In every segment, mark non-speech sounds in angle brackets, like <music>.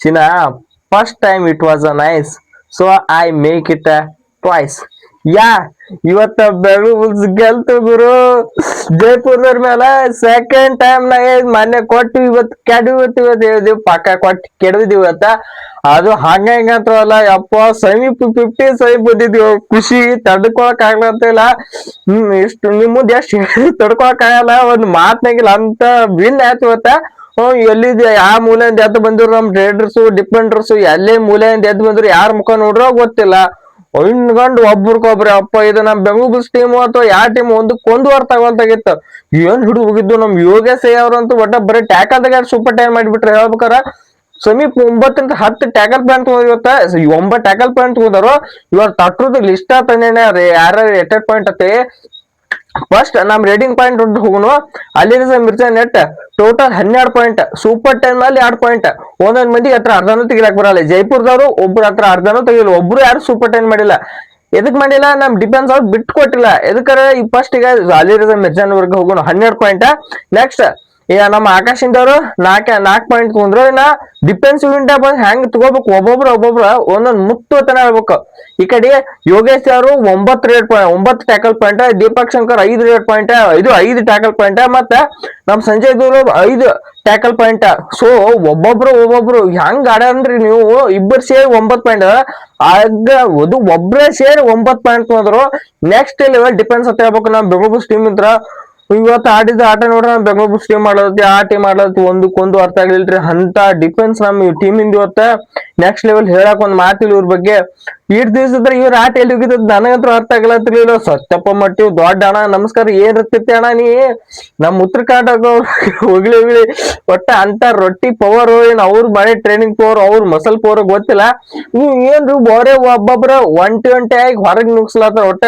ಚಿನ್ನ first time it was a nice so I make it a twice yeah ಇವತ್ತ ಬೆಳೂಸ್ ಗೆಲ್ತು ಗುರು. ಜೈಪುರದವ್ರ ಮೇಲೆ second time ನಾ ಮೊನ್ನೆ ಕೊಟ್ಟು ಇವತ್ತು ಕೆಡವಿತ್ತು ಇವತ್ತು ಪಕ್ಕ ಕೊಟ್ಟು ಕೆಡವಿದೀವಿ ಇವತ್ತ. ಅದು ಹಂಗ ಹಿಂಗ ಅಂತವಲ್ಲ ಯಪ್ಪ, ಸಮೀಪ ಫಿಫ್ಟಿ ಸಮೀಪ ಬಂದಿದ್ವಿ. ಖುಷಿ, ತಡ್ಕೊಳಕ್ ಆಗ್ಲತ್ತಿಲ್ಲ ಹ್ಮ್, ಇಷ್ಟು ನಿಮ್ಮ ಮುಂದೆ ಎಷ್ಟು <laughs> ತಡ್ಕೊಳಕ್ ಆಗಲ್ಲ, ಒಂದ್ ಮಾತ್ನಾಗಿಲ್ಲ ಅಂತ ವಿನ್ ಆಯ್ತು ಇವತ್ತ. ಹ್ಮ್ ಎಲ್ಲಿದೆ ಯಾವ ಮೂಲೆಯಿಂದ ಎದ್ದು ಬಂದಿರೋ ನಮ್ ಟ್ರೇಡರ್ಸ್ ಡಿಪೆಂಡರ್ಸ್ ಎಲ್ಲೇ ಮೂಲೆಯಿಂದ ಎದ್ದು ಬಂದ್ರು, ಯಾರ ಮುಖ ನೋಡ್ರೋ ಗೊತ್ತಿಲ್ಲ. ಹಿಂಡ್ಕೊಂಡು ಒಬ್ರಿಗೊಬ್ರಿ, ಅಪ್ಪ, ಇದು ನಮ್ ಬೆಂಗಳೂರು ಟೀಮ್ ಅಥವಾ ಯಾವ ಟೀಮ್ ಒಂದು ಒಂದು ವಾರ ತಗೊಂತಾಗಿತ್ತು ಏನ್ ಹಿಡಿದು ಹೋಗಿದ್ದು ನಮ್ ಯೋಗೇಶ್ ಅವ್ರಂತೂ ಒಟ್ಟ ಬರೀ ಟ್ಯಾಕಲ್ದಾಗ ಸೂಪರ್ ಟೈಮ್ ಮಾಡಿಬಿಟ್ರೆ. ಹೇಳ್ಬೇಕಾರ, ಸಮೀಪ ಒಂಬತ್ತರಿಂದ ಹತ್ತು ಟ್ಯಾಕಲ್ ಪ್ಲಾನ್ ಇವತ್ತ ಒಂಬತ್ತು ಟ್ಯಾಕಲ್ ಪ್ಲಾನ್ ತಗೊಂಡಾರು ಇವಾಗ ತಟ್ರದ್ದು ಲಿಸ್ಟ್ ತಂದೇನೆ ಯಾರ್ಯಾರು ಎಟ್ ಪಾಯಿಂಟ್ ಅತ್ತೆ ಫಸ್ಟ್ ನಮ್ ರೇಟಿಂಗ್ ಪಾಯಿಂಟ್ ಹೋಗುನು ಅಲ್ಲಿ ಮಿರ್ಜಾ ನೆಟ್ ಟೋಟಲ್ ಹನ್ನೆರಡು ಪಾಯಿಂಟ್ ಸೂಪರ್ ಟೆನ್ ಅಲ್ಲಿ ಎರಡು ಪಾಯಿಂಟ್ ಒಂದೊಂದು ಮಂದಿ ಹತ್ರ ಅರ್ಧನೂ ತೆಗಿಲಕ್ ಬರಲ್ಲ. ಜೈಪುರದವರು ಒಬ್ರು ಹತ್ರ ಅರ್ಧನೂ ತೆಗಿಲ್ಲ ಒಬ್ರು ಯಾರು ಸೂಪರ್ ಟೆನ್ ಮಾಡಿಲ್ಲ. ಎದಕ್ ಮಾಡಿಲ್ಲ? ನಮ್ ಡಿಫೆನ್ಸ್ ಅವ್ರು ಬಿಟ್ಟು ಕೊಟ್ಟಿಲ್ಲ ಎದಕ್ಕಾರ ಈ ಫಸ್ಟ್ ಈಗ ಅಲ್ಲಿ ಮಿರ್ಜಾನ್ ವರ್ಗ ಹೋಗೋಣ. ಹನ್ನೆರಡು ಪಾಯಿಂಟ್ ನೆಕ್ಸ್ಟ್ ಈಗ ನಮ್ಮ ಆಕಾಶಿಂದವರು ನಾಲ್ಕ ನಾಲ್ಕು ಪಾಯಿಂಟ್ ತಗೊಂಡ್ರು. ಇನ್ನ ಡಿಫೆನ್ಸಿವ್ ಇಂಡಿಯಾ ಹೆಂಗ್ ತಗೋಬೇಕು? ಒಬ್ಬೊಬ್ರು ಒಬ್ಬೊಬ್ರು ಒಂದೊಂದು ಮುತ್ತು ತನ ಹೇಳ್ಬೇಕು. ಈ ಕಡೆ ಯೋಗೇಶ್ ಅವರು ಒಂಬತ್ತು ರೇಟ್ ಪಾಯಿಂಟ್ ಒಂಬತ್ತು ಟ್ಯಾಕಲ್ ಪಾಯಿಂಟ್ ದೀಪಕ್ ಶಂಕರ್ ಐದು ರೇಟ್ ಪಾಯಿಂಟ್ ಇದು ಐದು ಟ್ಯಾಕಲ್ ಪಾಯಿಂಟ್ ಮತ್ತೆ ನಮ್ ಸಂಜಯ್ ದೂರು ಐದು ಟ್ಯಾಕಲ್ ಪಾಯಿಂಟ್ ಸೊ ಒಬ್ಬೊಬ್ರು ಒಬ್ಬೊಬ್ರು ಹೆಂಗ್ ಆಡ್ರಿ ನೀವು? ಇಬ್ಬರು ಸೇರಿ ಒಂಬತ್ತು ಪಾಯಿಂಟ್ ಆಗ ಅದು ಒಬ್ರೇ ಸೇರಿ ಒಂಬತ್ತು ಪಾಯಿಂಟ್ ತಗೊಂಡ್ರು. ನೆಕ್ಸ್ಟ್ ಲೆವೆಲ್ ಡಿಫೆನ್ಸ್ ಅಂತ ಹೇಳ್ಬೇಕು. ನಮ್ ಬೆಂಗಳೂರು ಟೀಮ್ ಇಂತ್ರ ಇವತ್ತು ಆಡಿದ ಆಟ ನೋಡ್ರಿ ನಮ್ಮ ಬೆಂಗಳೂರು ಟೀಮ್ ಮಾಡಲತ್ತಿ, ಆ ಟೀಮ್ ಮಾಡಲತ್ತಿ, ಒಂದಕ್ಕೊಂದು ಅರ್ಥ ಆಗ್ಲಿಲ್ರಿ. ಅಂತ ಡಿಫೆನ್ಸ್ ನಮ್ ಟೀಮ್ ಇಂದ ಇವತ್ತ ನೆಕ್ಸ್ಟ್ ಲೆವೆಲ್ ಹೇಳಕ್ ಒಂದ್ ಮಾತಿಲ್ಲ ಇವ್ರ ಬಗ್ಗೆ. ಈಟ್ ಇದ್ರೆ ಇವ್ರ ಆಟ ಎಲ್ಲಿ ಹೋಗಿದ್ ನನಗಂತೂ ಅರ್ಥ ಆಗ್ಲತ್ತಿರ್ಲಿಲ್ಲ ಸತ್ಯಪ್ಪ ಮಟ್ಟಿ ದೊಡ್ಡ ಅಣ್ಣ, ನಮಸ್ಕಾರ, ಏನ್ ಇರ್ತೈತಿ ಅಣ್ಣ ನೀ? ನಮ್ಮ ಉತ್ತರ ಕರ್ನಾಟಕ ಹೋಗ್ಲಿ ಹೋಗ್ಲಿ. ಒಟ್ಟ ಅಂತ ರೊಟ್ಟಿ, ಪವರ್, ಏನ್ ಅವ್ರ ಮನೆ ಟ್ರೈನಿಂಗ್ ಪವರ್, ಅವ್ರ ಮಸಲ್ ಪವರ್ ಗೊತ್ತಿಲ್ಲ. ನೀವ್ ಏನ್ರಿ ಬೋರೆ ಒಬ್ಬೊಬ್ರ ಒಂಟಿ ಒಂಟಿ ಆಗಿ ಹೊರಗ್ ನುಗ್ಸ್ಲತ್ತಾರ. ಒಟ್ಟ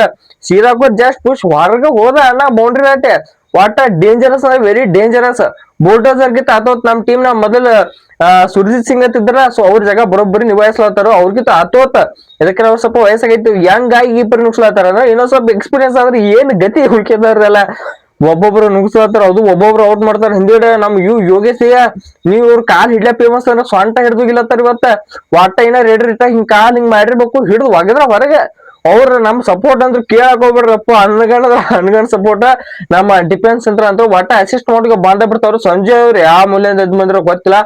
ಸೀರಾಕ ಜಸ್ಟ್ ಪುಷ್ ಹೊರಗ ಹೋದ ಅಣ್ಣ ಬೌಂಡ್ರಿ ಆಟೆ ಒಟ್ಟ ಡೇಂಜರಸ್ ವೆರಿ ಡೇಂಜರಸ್ ಬೋಲ್ಡರ್ಸ್ ಆಗಿತ್ತು ಆತೋತ್ ನಮ್ ಟೀಮ್ನ ಮೊದಲ ಸುರ್ಜಿತ್ ಸಿಂಗ್ ಅಂತ ಅಂತಿದ್ರ ಸೊ ಅವ್ರ ಜಾಗ ಬರೋಬ್ಬರಿ ನಿಭಾಯಿಸ್ಲತ್ತಾರ ಅವ್ರಿಗಿಂತ ಆತೋತ. ಯಾಕಂದ್ರೆ ಅವ್ರ ಸ್ವಲ್ಪ ವಯಸ್ಸಾಗೈತಿ ಯಂಗ್ ಆಗಿ ಈ ಪರಿ ನುಗ್ಸ್ಲತ್ತಾರ ಇನ್ನೊಂದ್ ಸ್ವಲ್ಪ ಎಕ್ಸ್ಪೀರಿಯನ್ಸ್ ಆದ್ರೆ ಏನ್ ಗತಿ ಹುಡುಕಿದಾರಲ್ಲ ಒಬ್ಬೊಬ್ರು ನುಗ್ಸ್ಲತ್ತಾರ ಅದು ಒಬ್ಬೊಬ್ರು ಔಟ್ ಮಾಡ್ತಾರ. ಹಿಂದಿಡೆ ನಮ್ ಯು ಯೋಗೇಶಿಯ ನೀವ್ ಇವ್ರ ಕಾಲ್ ಹಿಡ್ಲಾ ಫೇಮಸ್ ಅಂದ್ರೆ ಸೊಂಟ ಹಿಡ್ದೋಗಿಲ್ಲತ್ತಾರ ಇವತ್ತ. ವಾಟ ಏನ ರೇಡ್ರಿ ಇಟ್ಟ ಹಿಂಗ್ ಕಾಲ್ ಹಿಂಗ್ ಮಾಡಿರ್ಬೇಕು, ಹಿಡ್ದು ಒಗದ್ರ ಹೊರಗೆ. ಅವ್ರ ನಮ್ ಸಪೋರ್ಟ್ ಅಂದ್ರೆ ಕೇಳಕ್ ಹೋಗ್ಬೇಡ್ರಪ್ಪ ಅನ್ಗಣದ ಅನ್ಗಣ ಸಪೋರ್ಟ್ ನಮ್ಮ ಡಿಫೆನ್ಸ್ ಅಂತ ಅಂತ ಒಟ್ಟ ಅಸಿಸ್ಟ್ ಮಾಡ್ಕೊ ಬಂದ ಬಿಡ್ತಾವ್ರು. ಸಂಜೆ ಅವ್ರು ಯಾವ ಮೂಲೆಯಿಂದ ಬಂದಿರೋ ಗೊತ್ತಿಲ್ಲ.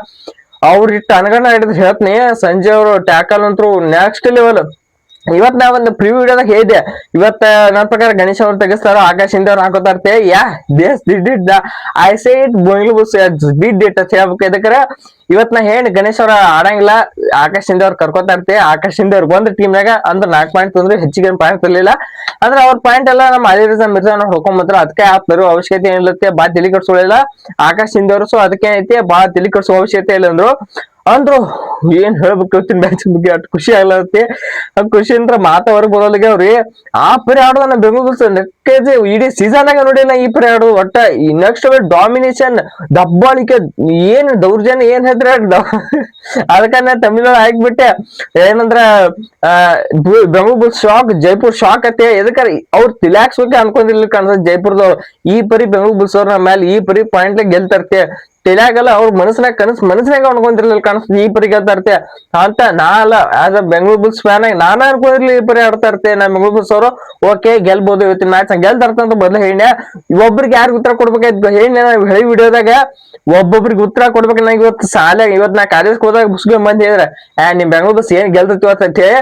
ಅವ್ರ ಇಟ್ಟು ಅನ್ಗಣ ಹಿಡಿದ್ರೆ ಹೇಳ್ತೀನಿ ಸಂಜೆ ಅವರು ಟ್ಯಾಕಲ್ ಅಂತೂ ನೆಕ್ಸ್ಟ್ ಲೆವೆಲ್ ಇವತ್ ನಾ ಒಂದು ಪ್ರಿವ್ಯೂ ವಿಡಿಯೋದಾಗ ಹೇಳಿದೆ ಇವತ್ತ ನನ್ನ ಪ್ರಕಾರ ಗಣೇಶ್ ಅವ್ರು ತೆಗಿಸ್ತಾರ, ಆಕಾಶ್ ಹಿಂದೆ ಅವ್ರು ಹಾಕೋತಾರ್ತೆ yeah, does it I say it but did it ಅಂತ ಹೇಳ್ಬೇಕು. ಇದಕ್ಕರ, ಇವತ್ ನಾ ಹೇಳಿ ಗಣೇಶ್ ಅವ್ರ ಆಡಂಗಿಲ್ಲ. ಆಕಾಶ್ ಹಿಂದೆ ಅವ್ರು ಆಕಾಶ್ ಹಿಂದೆ ಅವ್ರು ಟೀಮ್ ಟೀಮ್ನಾಗ ಅಂದ್ರೆ ನಾಲ್ಕು ಪಾಯಿಂಟ್ ತಂದ್ರೆ ಹೆಚ್ಚಿಗೆ ಪಾಯಿಂಟ್ ತರಲಿಲ್ಲ. ಅಂದ್ರೆ ಅವ್ರ ಪಾಯಿಂಟ್ ಎಲ್ಲ ನಮ್ಮ ಅಲಿ ರಜಾ ಮಿರ್ಜಾ ಹೊಡ್ಕೊಂಬಂದ್ರ ಅದಕ್ಕೆ ಆ ಅವಶ್ಯಕತೆ ಅವಶ್ಯಕತೆ ಏನಿಲ್ಲತ್ತೆ, ಬಾ ತಲೆ ಕಟ್ಸೋಳಿಲ್ಲ ಆಕಾಶ್ ಹಿಂದೆ ಅವರು ಸೊ ಅದಕ್ಕೆ ಐತಿ ಬಾ ತಲೆ ಕಟ್ಸೋ ಅವಶ್ಯಕತೆ ಇಲ್ಲ ಅಂದ್ರು. ಅಂದ್ರು ಏನ್ ಹೇಳ್ಬೇಕು ಮ್ಯಾಚ್ ಬಗ್ಗೆ ಅಷ್ಟು ಖುಷಿ ಆಗ್ಲತ್ತೆ ಆ ಖುಷಿ ಅಂದ್ರ ಮಾತ ಹೊರಗ್ ಬರೋಲ್ಲಿಗೆ ಅವ್ರಿ ಆ ಪರಿ ಆಡೋದ ನಾ ಬೆಂಗಳೂರು ನೆಕ್ಕೇಜ್ ಇಡೀ ಸೀಸನ್ ಆಗ ನೋಡಿಲ್ಲ ಈ ಪರಿ ಆಡೋದು, ಒಟ್ಟ ನೆಕ್ಸ್ಟ್ ಡಾಮಿನೇಷನ್ ದಬ್ಬಾಳಿಕೆ, ಏನ್ ದೌರ್ಜನ್ಯ, ಏನ್ ಹೇಳಿದ್ರೆ ಅದಕ್ಕ ನಾ ತಮಿಳ್ ಹಾಕ್ಬಿಟ್ಟೆ. ಏನಂದ್ರ ಬೆಂಗಳೂರು ಶಾಕ್ ಜೈಪುರ್ ಶಾಕ್ ಅತ್ತೆ. ಎದಕ್ಕಾರ ತಿಲಾಕ್ಸ್ ಬಗ್ಗೆ ಅನ್ಕೊಂಡಿರ್ಲಿ ಕಾಣಿಸ್ತದೆ ಜೈಪುರದವ್ರು. ಈ ಪರಿ ಬೆಂಗಳೂರು ಬುಲ್ಸ್ ಅವ್ರ ಮೇಲೆ ಈ ಪರಿ ಪಾಯಿಂಟ್ ಗೆಲ್ತರ್ತೆ ತಿಳಿಯಾಗಲ್ಲ ಅವ್ರ ಮನಸ್ಸಿನಾಗ ಕನಸ್, ಮನಸ್ಸಿನಾಗ ಅನ್ಕೊಂಡಿರ್ಲಿಲ್ಲ ಕಾಣಿಸ್ತದೆ ಈ ಪರಿ ಗೆಲ್ತಾ ಇರ್ತೆ ಅಂತ ನಾ ಅಲ್ಲ as a Bengaluru Bulls fan ಆಗಿ ನಾನು ಅನ್ಕೊಂಡಿರ್ಲಿ ಪರಿ ಆಡ್ತಾ ಇರ್ತೆ ನಾ ಬೆಂಗಳೂರು ಬುಲ್ಸ್ ಅವರು? ಓಕೆ ಗೆಲ್ಬಹುದು ಇವತ್ತಿನ ಮ್ಯಾಚ್ ಗೆಲ್ತಾರ್ತ ಅಂತ ಮೊದ್ಲು ಹೇಳಿನ ಒಬ್ರಿಗೆ ಯಾರು ಉತ್ತರ ಕೊಡ್ಬೇಕಾಯ್ತು ಹೇಳಿನ ಹೇಳಿ ವಿಡಿಯೋದಾಗ. ಒಬ್ಬೊಬ್ರಿಗೆ ಉತ್ತರ ಕೊಡ್ಬೇಕು ನಂಗೆ ಇವತ್ತು ಸಾಲ ಇವತ್ತು ನಾ ಕಾಲೇಜ್ ಹೋದಾಗ ಬುಸ್ಗೆ ಮಂದಿ ಹೇಳಿದ್ರೆ ಆ ನಿಮ್ ಬೆಂಗಳೂರು ಬಸ್ ಏನ್ ಗೆಲ್ತೈತಿ ಇವತ್ತು ಅಂತ ಹೇಳಿ,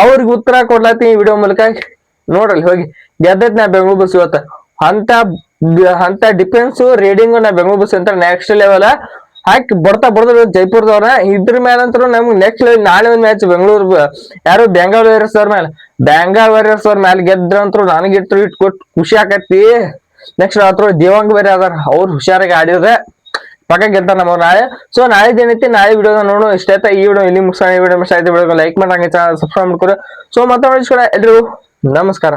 ಅವ್ರಿಗೆ ಉತ್ತರ ಕೊಡ್ಲಾತೀನಿ ವಿಡಿಯೋ ಮೂಲಕ. ನೋಡ್ರಲ್ಲಿ ಹೋಗಿ ಗೆದ್ದೈತಿ ನಾ ಬೆಂಗಳೂರು ಬಸ್ ಇವತ್ತು. ಅಂತ ಅಂತ ಡಿಫೆನ್ಸ್ ರೇಡಿಂಗ್ ನಾ ಬೆಂಗಳೂರು ಬಸ್ ಅಂತ ನೆಕ್ಸ್ಟ್ ಲೆವೆಲ್ ಹಾಕಿ ಬರ್ತಾ ಬರ್ತಾ ಜೈಪುರದವ್ರ, ಇದ್ರ ಮೇಲಂತೂ ನಮ್ಗೆ ನೆಕ್ಸ್ಟ್ ನಾಳೆ ಒಂದ್ ಮ್ಯಾಚ್ ಬೆಂಗಳೂರು ಯಾರು ಬೆಂಗಾಲ್ ವಾರಿಯರ್ಸ್ ಅವ್ರ ಮೇಲೆ? ಬೆಂಗಾಲ್ ವಾರಿಯರ್ಸ್ ಅವ್ರ ಮೇಲೆ ಗೆದ್ರಂತರು ನನಗೆ ಇಟ್ರು ಇಟ್ ಕೊಟ್ಟು ಖುಷಿ ಆಕತಿ ನೆಕ್ಸ್ಟ್ ಅತ್ರ ದೇವಾಂಗ್ ಬೇರೆ ಅದಾರ, ಅವ್ರು ಹುಷಾರಾಗಿ ಆಡಿದ್ರೆ ಪಕ್ಕ ಗೆದ್ದ ನಮ್ಮ ನಾಳೆ. ಸೊ ನಾಳೆ ಏನೈತಿ ನಾಳೆ ವಿಡಿಯೋ ನೋಡು, ಇಷ್ಟ ಆಯ್ತಾ ಈ ವಿಡಿಯೋ ಇಲ್ಲಿ ಮುಗಿಸೋಣ ಈ ವಿಡಿಯೋ ಇಷ್ಟ ಆಯ್ತು ವಿಡಿಯೋ ಲೈಕ್ ಮಾಡಂಗೆ ಚಾನಲ್ ಸಬ್ಸ್ಕ್ರೈಬ್ ಮಾಡ್ಕೊರಿ ಸೊ ಮತ್ತೆ ಎಲ್ರಿಗೂ, ನಮಸ್ಕಾರ.